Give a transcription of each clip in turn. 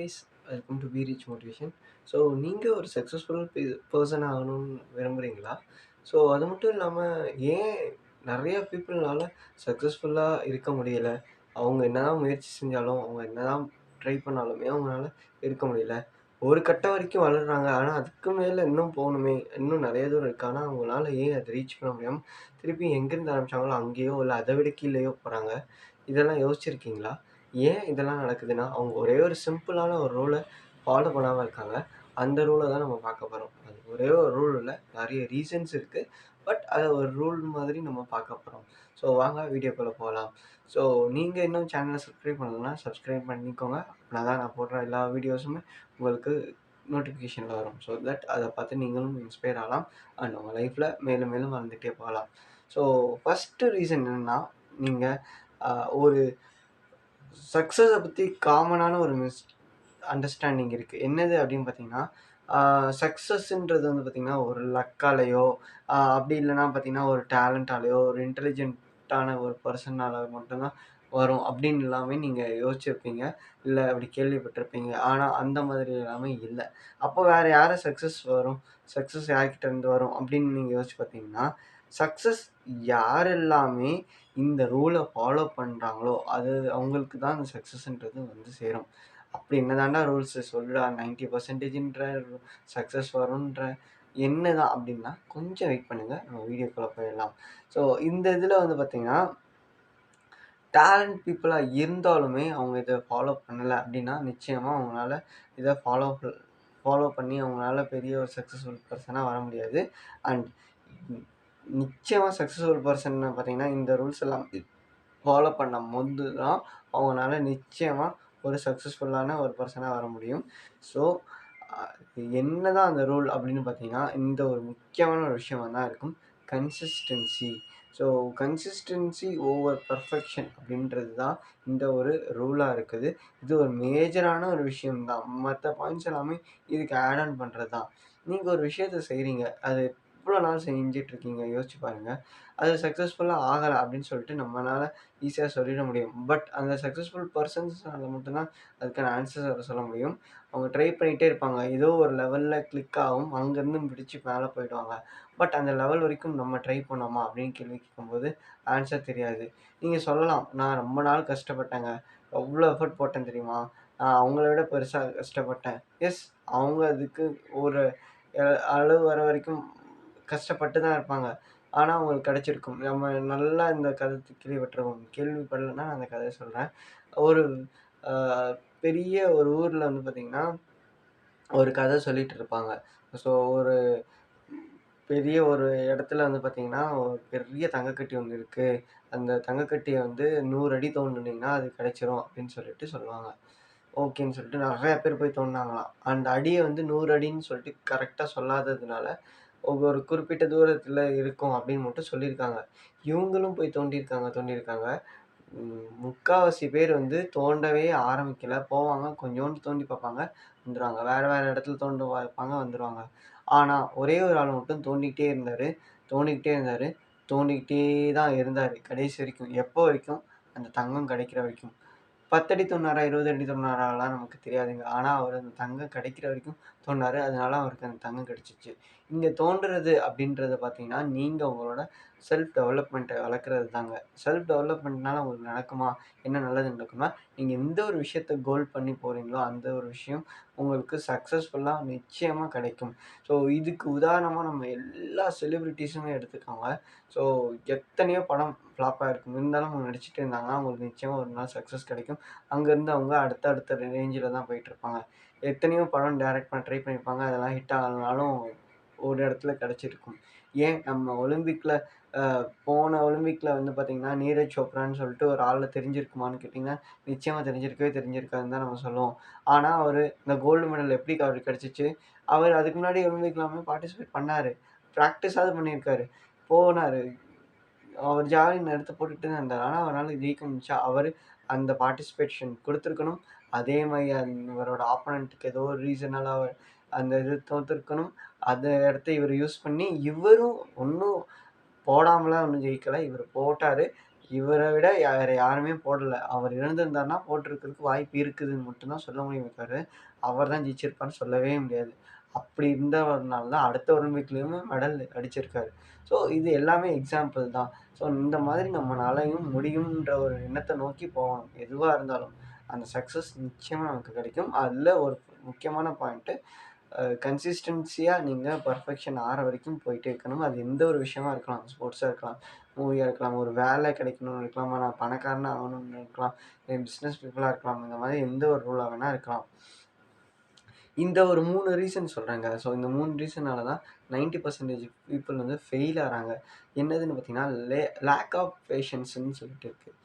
Guys welcome to be rich motivation so நீங்கள் ஒரு successful person ஆகணும்னு விரும்புகிறீங்களா ஸோ அது மட்டும் இல்லாமல் ஏன் நிறையா பீப்புள்னால சக்ஸஸ்ஃபுல்லாக இருக்க முடியலை? அவங்க என்னதான் முயற்சி செஞ்சாலும் அவங்க என்னதான் ட்ரை பண்ணாலுமே அவங்களால இருக்க முடியல. ஒரு கட்டம் வரைக்கும் வளர்கிறாங்க ஆனால் அதுக்கு மேலே இன்னும் போகணுமே. இன்னும் நிறைய தூரம் இருக்குது ஆனால் அவங்களால ஏன் அதை ரீச் பண்ண முடியாமல் திருப்பி எங்கேருந்து ஆரம்பிச்சாங்களோ அங்கேயோ இல்லை அதை விட கீழேயோ போகிறாங்க இதெல்லாம் யோசிச்சிருக்கீங்களா? ஏன் இதெல்லாம் நடக்குதுன்னா அவங்க ஒரே ஒரு சிம்பிளான ஒரு ரூலை ஃபாலோ பண்ணாமல் இருக்காங்க. அந்த ரூலை தான் நம்ம பார்க்க போகிறோம் அது ஒரே ஒரு ரூல் இல்லை நிறைய ரீசன்ஸ் இருக்குது பட் அதை ஒரு ரூல் மாதிரி நம்ம பார்க்க போகிறோம் ஸோ வாங்க வீடியோக்குள்ளே போகலாம் ஸோ நீங்கள் இன்னும் சேனலை சப்ஸ்கிரைப் பண்ணலன்னா சப்ஸ்கிரைப் பண்ணிக்கோங்க. அப்படின்னா தான் நான் போடுற எல்லா வீடியோஸுமே உங்களுக்கு நோட்டிஃபிகேஷனில் வரும். ஸோ தட் அதை பார்த்து நீங்களும் இன்ஸ்பயர் ஆகலாம். அண்ட் உங்கள் லைஃப்பில் மேலும் மேலும் வளர்ந்துகிட்டே போகலாம். ஸோ ஃபஸ்ட்டு ரீசன் என்னென்னா நீங்கள் ஒரு சக்ஸஸை பற்றி காமனான ஒரு மிஸ் அண்டர்ஸ்டாண்டிங் இருக்குது என்னது அப்படின்னு பார்த்தீங்கன்னா சக்ஸஸ்ன்றது வந்து பார்த்திங்கன்னா ஒரு லக்காலேயோ அப்படி இல்லைன்னா பார்த்திங்கன்னா ஒரு டேலண்ட்டாலேயோ ஒரு இன்டெலிஜென்ட்டான ஒரு பர்சனால் மட்டும்தான் வரும் அப்படின்னு எல்லாமே நீங்கள் யோசிச்சிருப்பீங்க. இல்லை அப்படி கேள்விப்பட்டிருப்பீங்க. ஆனால் அந்த மாதிரி எல்லாமே இல்லை. அப்போ வேறு யாரை சக்ஸஸ் வரும்? சக்ஸஸ் யார்கிட்டேருந்து வரும்? அப்படின்னு நீங்கள் யோசிச்சு பார்த்தீங்கன்னா சக்ஸஸ் யார் எல்லாமே இந்த ரூலை ஃபாலோ பண்ணுறாங்களோ அது அவங்களுக்கு தான் அந்த சக்ஸஸ்ன்றது வந்து சேரும். அப்படி என்னதாண்டா ரூல்ஸ் சொல்லுடா நைன்ட்டி பர்சன்டேஜ்ன்ற சக்ஸஸ் வரும்ன்ற என்ன தான் அப்படின்னா கொஞ்சம் வெயிட் பண்ணுங்கள் நம்ம வீடியோக்குள்ளே போயிடலாம். ஸோ இந்த இதில் வந்து பார்த்திங்கன்னா டேலண்ட் பீப்புளாக இருந்தாலுமே அவங்க இதை ஃபாலோ பண்ணலை அப்படின்னா நிச்சயமாக அவங்களால இதை ஃபாலோ ஃபாலோ பண்ணி அவங்களால பெரிய ஒரு சக்ஸஸ்ஃபுல் பர்சனாக வர முடியாது. அண்ட் நிச்சயமாக சக்ஸஸ்ஃபுல் பர்சன் பார்த்தீங்கன்னா இந்த ரூல்ஸ் எல்லாம் ஃபாலோ பண்ண போது தான் அவங்களால நிச்சயமாக ஒரு சக்ஸஸ்ஃபுல்லான ஒரு பர்சனாக வர முடியும். ஸோ என்ன தான் அந்த ரூல் அப்படின்னு பார்த்தீங்கன்னா இந்த ஒரு முக்கியமான ஒரு விஷயமாக தான் இருக்கும். Consistency so consistency over perfection அப்படின்றது தான் இந்த ஒரு ரூலாக இருக்குது. இது ஒரு மேஜரான ஒரு விஷயம் தான் மற்ற பாயிண்ட்ஸ் எல்லாமே இதுக்கு ஆட் ஆன் பண்ணுறது தான் நீங்கள் ஒரு விஷயத்த செய்கிறீங்க அது எவ்வளோ நாள் செஞ்சிட்ருக்கீங்க? யோசிச்சு பாருங்கள் அது சக்ஸஸ்ஃபுல்லாக ஆகலை அப்படின்னு சொல்லிட்டு நம்மளால் ஈஸியாக சொல்லிட முடியும். பட் அந்த சக்ஸஸ்ஃபுல் பர்சன்ஸ்னால மட்டும்தான் அதுக்கான ஆன்சர்ஸ் சொல்ல முடியும். அவங்க ட்ரை பண்ணிகிட்டே இருப்பாங்க. ஏதோ ஒரு லெவலில் கிளிக் ஆகும். அங்கேருந்து பிடிச்சி மேலே போயிடுவாங்க. பட் அந்த லெவல் வரைக்கும் நம்ம ட்ரை பண்ணோமா? அப்படின்னு கேள்வி கேட்கும்போது ஆன்சர் தெரியாது. நீங்கள் சொல்லலாம். நான் ரொம்ப நாள் கஷ்டப்பட்டேங்க. எவ்வளோ எஃபர்ட் போட்டேன் தெரியுமா? நான் அவங்கள விட பெருசாக கஷ்டப்பட்டேன். எஸ் அவங்க அதுக்கு ஒரு அளவு வர வரைக்கும் கஷ்டப்பட்டு தான் இருப்பாங்க. ஆனால் அவங்களுக்கு கிடச்சிருக்கும். நம்ம நல்லா இந்த கதை கேள்விப்பட்டிருக்கோம் கேள்விப்படலைன்னா நான் அந்த கதையை சொல்கிறேன் ஒரு பெரிய ஒரு ஊரில் வந்து பார்த்திங்கன்னா ஒரு கதை சொல்லிகிட்டு இருப்பாங்க. ஸோ ஒரு பெரிய ஒரு இடத்துல வந்து பார்த்திங்கன்னா ஒரு பெரிய தங்கக்கட்டி ஒன்று இருக்குது அந்த தங்கக்கட்டியை வந்து நூறு அடி தோண்டினீங்கன்னா அது கிடச்சிரும் அப்படின்னு சொல்லிட்டு சொல்லுவாங்க. ஓகேன்னு சொல்லிட்டு நிறையா பேர் போய் தோண்டினாங்களாம். அந்த அடியை வந்து நூறு அடின்னு சொல்லிட்டு கரெக்டாக சொல்லாததுனால ஒவ்வொரு குறிப்பிட்ட தூரத்தில் இருக்கும் அப்படின்னு மட்டும் சொல்லியிருக்காங்க. இவங்களும் போய் தோண்டியிருக்காங்க தோண்டியிருக்காங்க. முக்கால்வாசி பேர் வந்து தோண்டவே ஆரம்பிக்கல. போவாங்க கொஞ்சோண்டு தோண்டி பார்ப்பாங்க வந்துடுவாங்க வேறு வேறு இடத்துல தோண்ட பார்ப்பாங்க வந்துடுவாங்க ஆனால் ஒரே ஒரு ஆள் மட்டும் தோண்டிக்கிட்டே இருந்தார் தோண்டிக்கிட்டே இருந்தார் தோண்டிக்கிட்டே தான் இருந்தார். கடைசி வரைக்கும் எப்போ வரைக்கும்? அந்த தங்கம் கிடைக்கிற வரைக்கும். பத்தடி தொண்ணூறா இருபது அடி தொண்ணூறாலாம் நமக்கு தெரியாதுங்க. ஆனால் அவர் அந்த தங்கம் கிடைக்கிற வரைக்கும் தோண்டார் அதனால அவருக்கு அந்த தங்கம் கிடச்சிச்சு. இங்கே தோன்றுறது அப்படின்றத பார்த்தீங்கன்னா நீங்கள் உங்களோட செல்ஃப் டெவலப்மெண்ட்டை வளர்க்குறது தாங்க செல்ஃப் டெவலப்மெண்ட்னால உங்களுக்கு நடக்குமா? என்ன நல்லது நடக்குமா? நீங்கள் எந்த ஒரு விஷயத்த கோல் பண்ணி போகிறீங்களோ அந்த ஒரு விஷயம் உங்களுக்கு சக்ஸஸ்ஃபுல்லாக நிச்சயமாக கிடைக்கும். ஸோ இதுக்கு உதாரணமாக நம்ம எல்லா செலிப்ரிட்டிஸுமே எடுத்துக்கோங்க. ஸோ எத்தனையோ படம் ஃப்ளாப்பாக இருக்கும் இருந்தாலும் அவங்க நடிச்சிட்டு இருந்தாங்கன்னா அவங்களுக்கு நிச்சயமாக ஒரு நாள் சக்ஸஸ் கிடைக்கும். அங்கேருந்து அவங்க அடுத்த அடுத்த ரேஞ்சில் தான் போயிட்டுருப்பாங்க எத்தனையோ படம் டேரக்ட் பண்ண ட்ரை பண்ணியிருப்பாங்க அதெல்லாம் ஹிட் ஆகலனாலும் ஒரு இடத்துல கிடச்சிருக்கும். ஏன்? நம்ம ஒலிம்பிக்கில் போன ஒலிம்பிக்கில் வந்து பார்த்திங்கன்னா நீரஜ் சோப்ரான்னு சொல்லிட்டு ஒரு ஆளில் தெரிஞ்சிருக்குமான்னு கேட்டிங்கன்னா நிச்சயமாக தெரிஞ்சிருக்கவே தெரிஞ்சிருக்காதுன்னு தான் நம்ம சொல்லுவோம். ஆனால் அவர் இந்த கோல்டு மெடல் எப்படி அவருக்கு கிடச்சிச்சு அவர் அதுக்கு முன்னாடி ஒலிம்பிக்லாமே பார்ட்டிசிபேட் பண்ணார். ப்ராக்டிஸாவது பண்ணியிருக்காரு. போனார். அவர் ஜாலின் எடுத்து போட்டுட்டு தான் இருந்தார். ஆனால் அவரால் ஜெயிக்க முடிச்சா அவர் அந்த பார்ட்டிசிபேஷன் கொடுத்துருக்கணும். அதே மாதிரி இவரோட ஆப்போனண்ட்டுக்கு ஏதோ ஒரு ரீசனால் அவர் அந்த இது தோற்றுருக்கணும் அந்த இடத்த இவர் யூஸ் பண்ணி இவரும் ஒன்றும் போடாமலாம் ஒன்றும் ஜெயிக்கலை. இவர் போட்டார். இவரை விட வேறு யாருமே போடலை. அவர் இருந்திருந்தாருன்னா போட்டிருக்கிறதுக்கு வாய்ப்பு இருக்குதுன்னு மட்டும்தான் சொல்ல முடியும் தவிர அவர் தான் ஜெயிச்சிருப்பான்னு சொல்லவே முடியாது. அப்படி இருந்தவர்னால தான் அடுத்த ஒலிம்பிக்லேயுமே மெடல் அடிச்சிருக்காரு. ஸோ இது எல்லாமே எக்ஸாம்பிள் தான். ஸோ இந்த மாதிரி நம்மளாலையும் முடியுன்ற ஒரு எண்ணத்தை நோக்கி போகணும். எதுவாக இருந்தாலும் அந்த சக்ஸஸ் நிச்சயமாக நமக்கு கிடைக்கும். அதில் ஒரு முக்கியமான பாயிண்ட்டு கன்சிஸ்டன்சியாக நீங்கள் பர்ஃபெக்ஷன் ஆகிற வரைக்கும் போயிட்டே இருக்கணும். அது எந்த ஒரு விஷயமா இருக்கலாம். ஸ்போர்ட்ஸாக இருக்கலாம் மூவியாக இருக்கலாம் ஒரு வேலை கிடைக்கணும்னு இருக்கலாம் நான் பணக்காரனாக ஆகணும்னு இருக்கலாம் பிஸ்னஸ் பீப்புளாக இருக்கலாம் இந்த மாதிரி எந்த ஒரு ரூலாக வேணால் இருக்கலாம். இந்த ஒரு மூணு ரீசன் சொல்கிறாங்க ஸோ இந்த மூணு ரீசனால தான் நைன்ட்டி பர்சன்டேஜ் பீப்புள் வந்து ஃபெயில் ஆகிறாங்க என்னதுன்னு பார்த்தீங்கன்னா லே லேக் ஆஃப் பேஷன்ஸுன்னு சொல்லிட்டு இருக்குது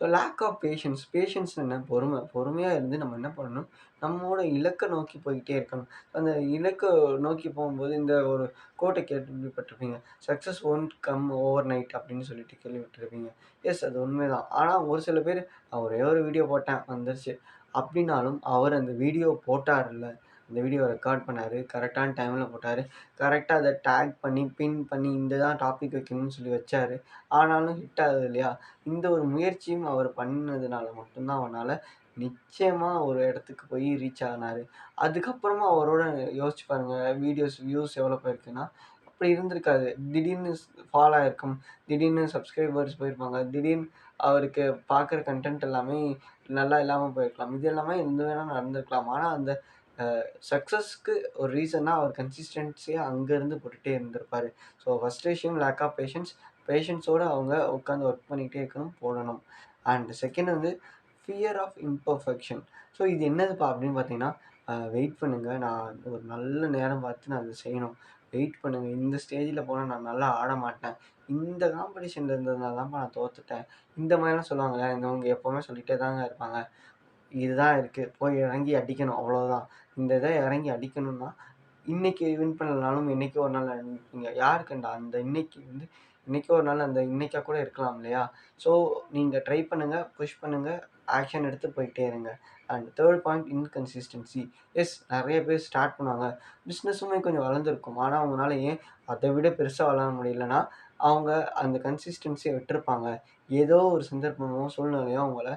so lack of patience patience என்ன? பொறுமை. பொறுமையாக இருந்து நம்ம என்ன பண்ணணும்? நம்மளோட இலக்கை நோக்கி போய்கிட்டே இருக்கணும். அந்த இலக்கை நோக்கி போகும்போது இந்த ஒரு கோட்டை கேள்விப்பட்டிருப்பீங்க. Success won't come overnight அப்படின்னு சொல்லிட்டு கேள்விப்பட்டிருப்பீங்க. எஸ் அது உண்மைதான். ஆனால் ஒரு சில பேர் நான் ஒரே ஒரு வீடியோ போட்டேன் வந்துருச்சு. அப்படின்னாலும் அவர் அந்த வீடியோ போட்டார்ல இந்த வீடியோ ரெக்கார்ட் பண்ணார். கரெக்டான டைமில் போட்டார். கரெக்டாக அதை டேக் பண்ணி பின் பண்ணி இந்த தான் டாபிக் வைக்கணும்னு சொல்லி வச்சார். ஆனாலும் ஹிட் ஆகுது இல்லையா? இந்த ஒரு முயற்சியும் அவர் பண்ணதுனால மட்டும்தான் அவனால் நிச்சயமாக ஒரு இடத்துக்கு போய் ரீச் ஆனார். அதுக்கப்புறமா அவரோட யோசிச்சு பாருங்கள் வீடியோஸ் வியூஸ் எவ்வளோ போயிருக்குன்னா அப்படி இருந்திருக்காது. திடீர்னு ஃபாலோ ஆகிருக்கும் திடீர்னு சப்ஸ்கிரைபர்ஸ் போயிருப்பாங்க. திடீர்னு அவருக்கு பார்க்குற கண்டென்ட் எல்லாமே நல்லா இல்லாமல் போயிருக்கலாம். இது எல்லாமே எந்த வேணால் நடந்திருக்கலாம். ஆனால் அந்த சக்ஸஸ்க்கு ஒரு ரீசனாக அவர் கன்சிஸ்டன்சியாக அங்கேருந்து போட்டுகிட்டே இருந்திருப்பார். ஸோ ஃபஸ்ட் விஷயம் லேக் ஆஃப் பேஷன்ஸ் பேஷன்ஸோடு அவங்க உட்காந்து ஒர்க் பண்ணிகிட்டே இருக்கணும் போடணும். அண்ட் செகண்ட் வந்து ஃபியர் ஆஃப் இம்பர்ஃபெக்ஷன் ஸோ இது என்னதுப்பா அப்படின்னு பார்த்தீங்கன்னா வெயிட் பண்ணுங்கள் நான் ஒரு நல்ல நேரம் பார்த்து நான் அதை செய்யணும். வெயிட் பண்ணுங்கள் இந்த ஸ்டேஜில் போனால் நான் நல்லா ஆட மாட்டேன். இந்த காம்படிஷனில் இருந்ததுனால தான்ப்பா நான் தோற்றுட்டேன் இந்த மாதிரிலாம் சொல்லுவாங்களே இவங்க எப்போவுமே சொல்லிகிட்டே தாங்க இருப்பாங்க. இதுதான் இருக்குது போய் இறங்கி அடிக்கணும். அவ்வளோதான் இந்த இதை இறங்கி அடிக்கணும்னா இன்றைக்கி வின் பண்ணலனாலும் இன்றைக்கி ஒரு நாள் அடிப்பீங்க யாருக்குண்டா அந்த இன்னைக்கு வந்து இன்றைக்கி ஒரு நாள் அந்த இன்றைக்கா கூட இருக்கலாம் இல்லையா? ஸோ நீங்கள் ட்ரை பண்ணுங்கள் புஷ் பண்ணுங்கள் ஆக்ஷன் எடுத்து போயிட்டே இருங்க. And third point inconsistency is நிறைய பேர் ஸ்டார்ட் பண்ணுவாங்க. பிஸ்னஸுமே கொஞ்சம் வளர்ந்துருக்கும். ஆனால் அவங்களால ஏன் அதை விட பெருசாக வளர முடியலன்னா அவங்க அந்த கன்சிஸ்டன்சியை விட்டுருப்பாங்க. ஏதோ ஒரு சந்தர்ப்பமோ சூழ்நிலையோ அவங்கள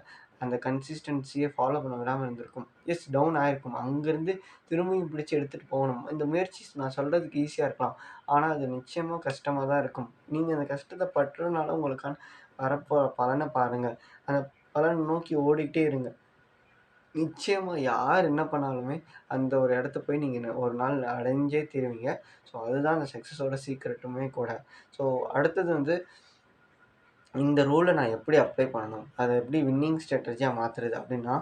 அந்த கன்சிஸ்டன்சியை ஃபாலோ பண்ண விடாமல் இருந்திருக்கும். எஸ் டவுன் ஆகிருக்கும் அங்கேருந்து திரும்பியும் பிடிச்சி எடுத்துகிட்டு போகணும். இந்த முயற்சி நான் சொல்கிறதுக்கு ஈஸியாக இருக்கலாம். ஆனால் அது நிச்சயமாக கஷ்டமாக தான் இருக்கும். நீங்கள் அந்த கஷ்டத்தை பற்றுறதுனால உங்களுக்கான வரப்போ பலனை பாருங்கள் அந்த பலனை நோக்கி ஓடிக்கிட்டே இருங்க. நிச்சயமாக யார் என்ன பண்ணாலுமே அந்த ஒரு இடத்த போய் நீங்கள் ஒரு நாள் அடைஞ்சே தீருவீங்க. ஸோ அதுதான் அந்த சக்ஸஸோட சீக்ரெட்டுமே கூட. ஸோ அடுத்தது வந்து இந்த ரூலை நான் எப்படி அப்ளை பண்ணணும்? அதை எப்படி வின்னிங் ஸ்ட்ராட்டஜியாக மாற்றுறது அப்படின்னா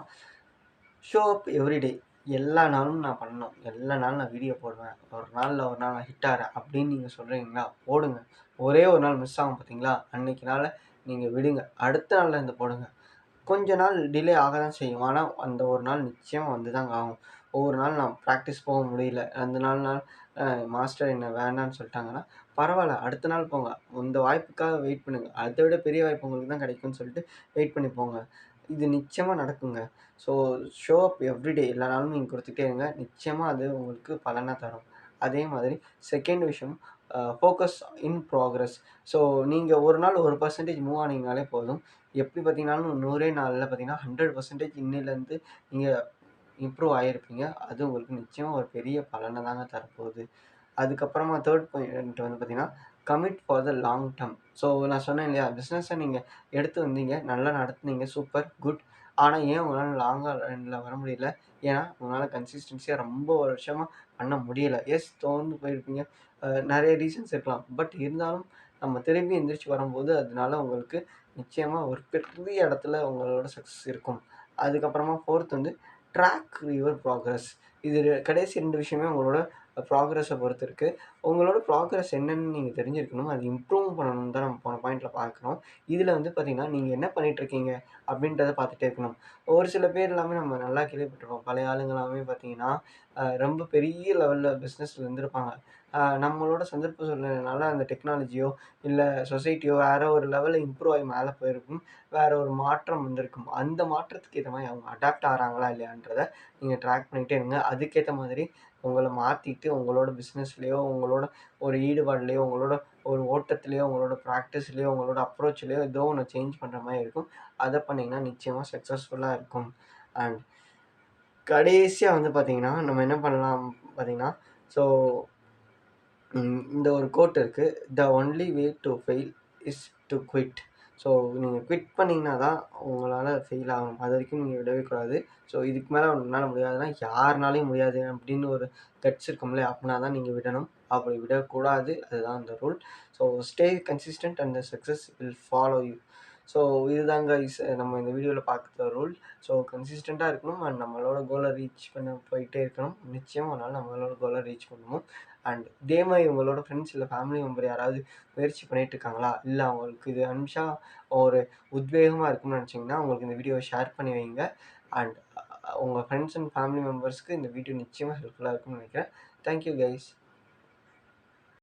ஷோ அப் எவ்ரிடே எல்லா நாளும் நான் பண்ணணும். எல்லா நாளும் நான் வீடியோ போடுவேன். ஒரு நாளில் ஒரு நாள் நான் ஹிட் ஆகிறேன் அப்படின்னு நீங்கள் சொல்கிறீங்களா போடுங்க. ஒரே ஒரு நாள் மிஸ் ஆகும் பார்த்தீங்களா? அன்னைக்கு நாள் நீங்கள் விடுங்க. அடுத்த நாளில் இருந்து போடுங்க. கொஞ்ச நாள் டிலே ஆக தான் செய்யும். ஆனால் அந்த ஒரு நாள் நிச்சயமாக வந்து தாங்க ஆகும். ஒவ்வொரு நாள் நான் ப்ராக்டிஸ் போக முடியல. அந்த நாள் நாள் மாஸ்டர் என்ன வேண்டான்னு சொல்லிட்டாங்கன்னா பரவாயில்ல அடுத்த நாள் போங்க. இந்த வாய்ப்புக்காக வெயிட் பண்ணுங்கள் அதை விட பெரிய வாய்ப்பு உங்களுக்கு தான் கிடைக்கும்னு சொல்லிட்டு வெயிட் பண்ணி போங்க. இது நிச்சயமாக நடக்குங்க. ஸோ ஷோ அப் எவ்ரிடே எல்லா நாளும் நீங்கள் கொடுத்துட்டே இருங்க. நிச்சயமாக அது உங்களுக்கு பலனாக தரும். அதே மாதிரி செகண்ட் விஷயம் ஃபோக்கஸ் இன் ப்ராக்ரஸ் ஸோ நீங்கள் ஒரு நாள் ஒரு பர்சன்டேஜ் மூவ் ஆனீங்கனாலே போதும். எப்படி பார்த்தீங்கன்னாலும் நூறே நாளில் பார்த்தீங்கன்னா ஹண்ட்ரட் பர்சன்டேஜ் இன்னிலேருந்து நீங்கள் இம்ப்ரூவ் ஆகிருப்பீங்க அது உங்களுக்கு நிச்சயமாக ஒரு பெரிய பலனை தாங்க தரப்போகுது. அதுக்கப்புறமா தேர்ட் பாயிண்ட் வந்து பார்த்தீங்கன்னா commit for the long term so நான் சொன்னேன் இல்லையா பிஸ்னஸை நீங்கள் எடுத்து வந்தீங்க நல்லா நடத்துனீங்க சூப்பர் குட் ஆனால் ஏன் உங்களால் லாங்காக ரன்னில் வர முடியல? ஏன்னா உங்களால் கன்சிஸ்டன்சியாக ரொம்ப வருஷமாக பண்ண முடியலை. எஸ் தோர்ந்து போயிருப்பீங்க. நிறைய ரீசன்ஸ் இருக்கலாம். பட் இருந்தாலும் நம்ம திரும்பி எந்திரிச்சு வரும்போது அதனால உங்களுக்கு நிச்சயமாக ஒரு பெரிய இடத்துல உங்களோட சக்ஸஸ் இருக்கும். அதுக்கப்புறமா ஃபோர்த் வந்து ட்ராக் யுவர் ப்ராக்ரஸ் இது கடைசி ரெண்டு விஷயமே உங்களோட ப்ராக்ரஸை பொறுத்து இருக்குது உங்களோட ப்ராக்ரஸ் என்னென்னு நீங்கள் தெரிஞ்சிருக்கணும். அது இம்ப்ரூவ் பண்ணணும் தான் நம்ம போன பாயிண்டில் பார்க்குறோம். இதில் வந்து பார்த்திங்கன்னா நீங்கள் என்ன பண்ணிகிட்ருக்கீங்க அப்படின்றத பார்த்துட்டே இருக்கணும். ஒரு சில பேர் எல்லாமே நம்ம நல்லா கேள்விப்பட்டிருப்போம். பழைய ஆளுங்களாமே பார்த்திங்கன்னா ரொம்ப பெரிய லெவலில் பிஸ்னஸில் இருந்திருப்பாங்க. நம்மளோட சந்தர்ப்ப சூழ்நிலைனால அந்த டெக்னாலஜியோ இல்லை சொசைட்டியோ வேறு ஒரு லெவலில் இம்ப்ரூவ் ஆகி மேலே போயிருக்கும். வேறு ஒரு மாற்றம் வந்திருக்கும். அந்த மாற்றத்துக்கு ஏற்ற மாதிரி அவங்க அடாப்ட் ஆகிறாங்களா இல்லையான்றதை நீங்கள் ட்ராக் பண்ணிகிட்டே இருங்க. அதுக்கேற்ற மாதிரி உங்களை மாற்றிட்டு உங்களோட பிஸ்னஸ்லேயோ உங்களோட ஒரு ஈடுபாடுலையோ உங்களோட ஒரு ஓட்டத்துலேயோ உங்களோட ப்ராக்டிஸ்லேயோ உங்களோட அப்ரோச்லேயோ ஏதோ ஒன்று சேஞ்ச் பண்ணுற மாதிரி இருக்கும். அதை பண்ணிங்கன்னா நிச்சயமாக சக்ஸஸ்ஃபுல்லாக இருக்கும். அண்ட் கடைசியாக வந்து பார்த்திங்கன்னா நம்ம என்ன பண்ணலாம் பார்த்திங்கன்னா ஸோ இந்த ஒரு கோட் இருக்குது the only way to fail is to quit so நீங்கள் குவிட் பண்ணிங்கன்னா தான் உங்களால் ஃபெயில் ஆகும் அது வரைக்கும் நீங்கள் விடவே கூடாது. ஸோ இதுக்கு மேலே உன்னால் முடியாதுன்னா யாருனாலையும் முடியாது அப்படின்னு ஒரு தட்ஸ் இருக்கும்ல அப்படின்னா தான் நீங்கள் விடணும். அப்படி விடக்கூடாது. அதுதான் அந்த rule so stay consistent and success will follow you so இதுதாங்க இஸ் நம்ம இந்த வீடியோவில் பார்க்குற ரூல் ஸோ கன்சிஸ்டண்ட்டாக இருக்கணும் அண்ட் நம்மளோட கோலை ரீச் பண்ண போயிட்டே இருக்கணும். நிச்சயம் அதனால் நம்மளோட கோலை ரீச் பண்ணுவோம். அண்ட் இதே மாதிரி உங்களோட ஃப்ரெண்ட்ஸ் இல்லை ஃபேமிலி மெம்பர் யாராவது முயற்சி பண்ணிட்டு இருக்காங்களா? இல்லை அவங்களுக்கு இது அனுப்பிச்சா ஒரு உத்வேகமாக இருக்கும்னு நினச்சிங்கன்னா உங்களுக்கு இந்த வீடியோவை ஷேர் பண்ணி வைங்க. அண்ட் உங்கள் ஃப்ரெண்ட்ஸ் அண்ட் ஃபேமிலி மெம்பர்ஸ்க்கு இந்த வீடியோ நிச்சயமாக ஹெல்ப்ஃபுல்லாக இருக்கும்னு நினைக்கிறேன். Thank you guys